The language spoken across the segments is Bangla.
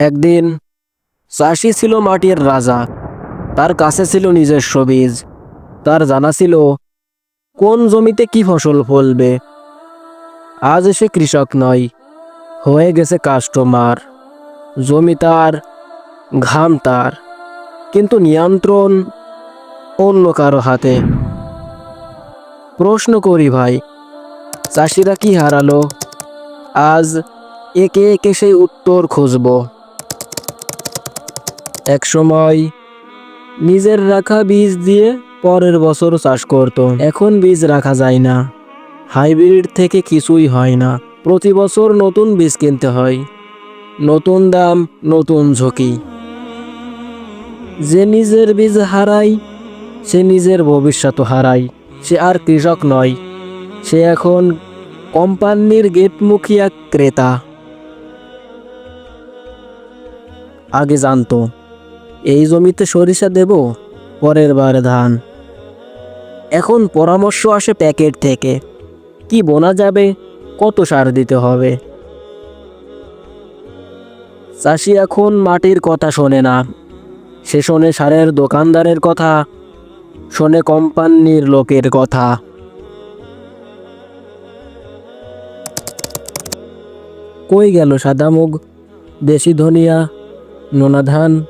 একদিন চাষি ছিল মাটির রাজা, তার কাছে ছিল নিজস্ব বীজ তার জানা ছিল, কোন জমিতে কি ফসল ফলবে? আজ সে কৃষক নয়, হয়ে গেছে কাস্টমার। জমি তার, ঘাম তার, কিন্তু নিয়ন্ত্রণ অন্য কারও হাতে। প্রশ্ন করি ভাই, চাষিরা কি হারালো? আজ একে একে সেই উত্তর খুঁজব। এক সময় নিজের রাখা বীজ দিয়ে পরের বছর চাষ করত। এখন বীজ রাখা যায় না। হাইব্রিড থেকে কিছুই হয় না। প্রতি বছর নতুন বীজ কিনতে হয়। নতুন দাম, নতুন ঝুঁকি। যে নিজের বীজ হারায়, সে নিজের ভবিষ্যৎ হারায়। সে আর কৃষক নয়। সে এখন কোম্পানির গেটমুখী এক ক্রেতা। আগে জানতো। এই জমিতে সরিষা দেব? পরের বার ধান। এখন পরামর্শ আসে প্যাকেট থেকে। কি বোনা যাবে? কত সার দিতে হবে? চাষি এখন মাটির কথা শোনে না। সে শোনে সারের দোকানদারের কথা, শোনে কোম্পানির লোকের কথা। কই গেল সাদা মুগ দেশি ধনিয়া, নোনা ধান?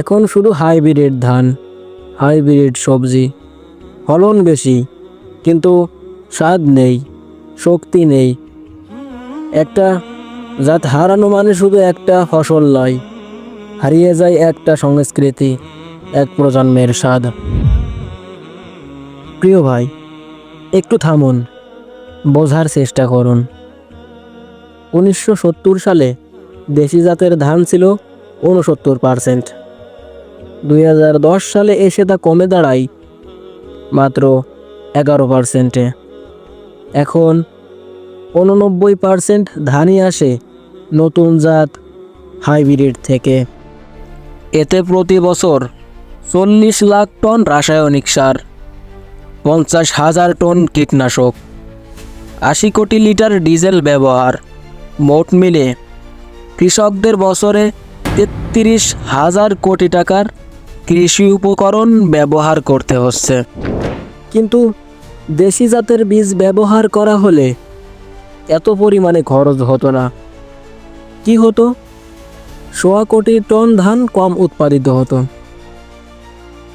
এখন শুধু হাইব্রিড ধান, হাইব্রিড সবজি। ফলন বেশি, কিন্তু স্বাদ নেই, শক্তি নেই। একটা জাত হারানো মানে শুধু একটা ফসল নয়, হারিয়ে যায় একটা সংস্কৃতি, এক প্রজন্মের স্বাদ। প্রিয় ভাই, একটু থামুন, বোঝার চেষ্টা করুন। উনিশশো সত্তর সালে দেশি জাতের ধান ছিল উনসত্তর পারসেন্ট। দুই হাজার দশ সালে এসে তা কমে দাঁড়ায়, মাত্র এগারো পার্সেন্টে। এখন উননব্বই পার্সেন্ট ধানই আসে নতুন জাত হাইব্রিড থেকে। এতে প্রতি বছর চল্লিশ লাখ টন রাসায়নিক সার, পঞ্চাশ হাজার টন কীটনাশক, আশি কোটি লিটার ডিজেল ব্যবহার, মোট মিলে কৃষকদের বছরে তেত্রিশ হাজার কোটি টাকার কৃষি উপকরণ ব্যবহার করতে হচ্ছে। কিন্তু দেশি জাতের বীজ ব্যবহার করা হলে এত পরিমাণে খরচ হতো না। কি হতো? সোয়া কোটি টন ধান কম উৎপাদিত হতো।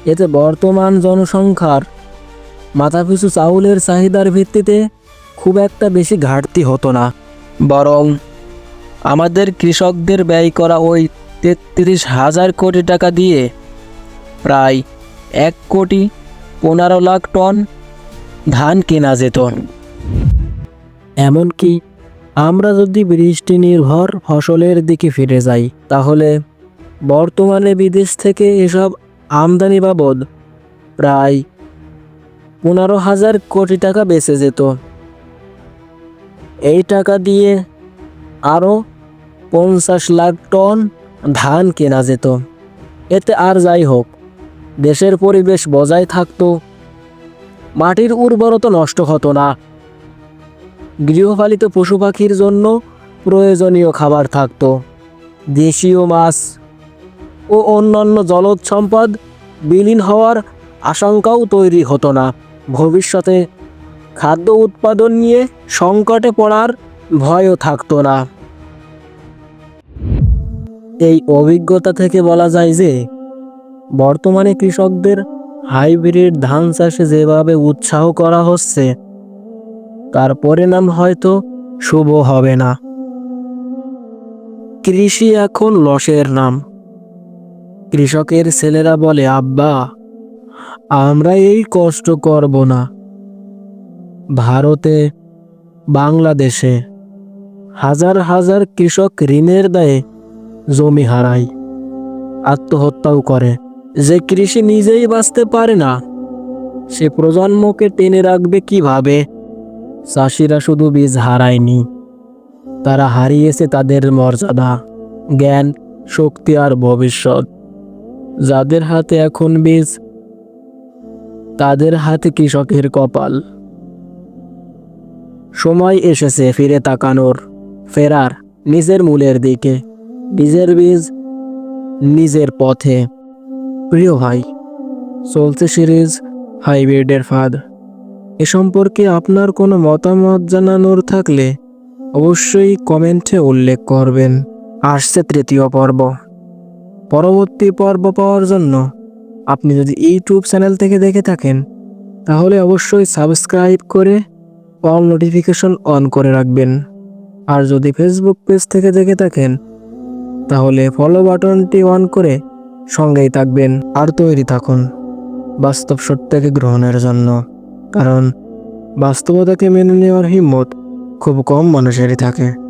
এতে বর্তমান জনসংখ্যার মাথাপিছু চাউলের চাহিদার ভিত্তিতে খুব একটা বেশি ঘাটতি হতো না। বরং আমাদের কৃষকদের ব্যয় করা ওই তেত্রিশ হাজার কোটি টাকা দিয়ে প্রায় এক কোটি পনেরো লাখ টন ধান কেনা যেত। এমনকি আমরা যদি বৃষ্টি নির্ভর ফসলের দিকে ফিরে যাই, তাহলে বর্তমানে বিদেশ থেকে এসব আমদানি বাবদ প্রায় পনেরো হাজার কোটি টাকা বেঁচে যেত। এই টাকা দিয়ে আরও পঞ্চাশ লাখ টন ধান কেনা যেত। এতে আর যাই হোক দেশের পরিবেশ বজায় থাকতো, মাটির উর্বরতা নষ্ট হতো না। গৃহপালিত পশু পাখির জন্য প্রয়োজনীয় খাবার থাকতো, দেশীয় মাছ ও অন্যান্য জলজ সম্পদ বিলীন হওয়ার আশঙ্কাও তৈরি হতো না। ভবিষ্যতে খাদ্য উৎপাদন নিয়ে সংকটে পড়ার ভয়ও থাকতো না। এই অভিজ্ঞতা থেকে বলা যায় যে বর্তমানে কৃষকদের হাইব্রিড ধান চাষে যেভাবে উৎসাহ করা হচ্ছে, তার পরিণাম হয়তো শুভ হবে না। কৃষি এখন লসের নাম। কৃষকের ছেলেরা বলে, আব্বা, আমরা এই কষ্ট করব না। ভারতে, বাংলাদেশে হাজার হাজার কৃষক ঋণের দায়ে জমি হারায়, আত্মহত্যাও করে। যে কৃষি নিজেই বাঁচতে পারে না, সে প্রজন্মকে টেনে রাখবে কীভাবে? চাষিরা শুধু বীজ হারায়নি, তারা হারিয়েছে তাদের মর্যাদা, জ্ঞান, শক্তি আর ভবিষ্যৎ। যাদের হাতে এখন বীজ, তাদের হাতে কৃষকের কপাল। সময় এসেছে ফিরে তাকানোর, ফেরার, নিজের মূলের দিকে বীজের বীজ, নিজের পথে। প্রিয় ভাই, চলছে সিরিজ হাইব্রিডের ফাঁদ। এ সম্পর্কে আপনার কোনো মতামত জানানোর থাকলে অবশ্যই কমেন্টে উল্লেখ করবেন। আসছে তৃতীয় পর্ব। পরবর্তী পর্ব পাওয়ার জন্য আপনি যদি ইউটিউব চ্যানেল থেকে দেখে থাকেন, তাহলে অবশ্যই সাবস্ক্রাইব করে অল নোটিফিকেশন অন করে রাখবেন। আর যদি ফেসবুক পেজ থেকে দেখে থাকেন, তাহলে ফলো বাটনটি অন করে সঙ্গেই থাকবেন আর তৈরি থাকুন। বাস্তব সত্যকে গ্রহণের জন্য। কারণ বাস্তবতাকে মেনে নেওয়ার হিম্মত খুব কম মানুষেরই থাকে।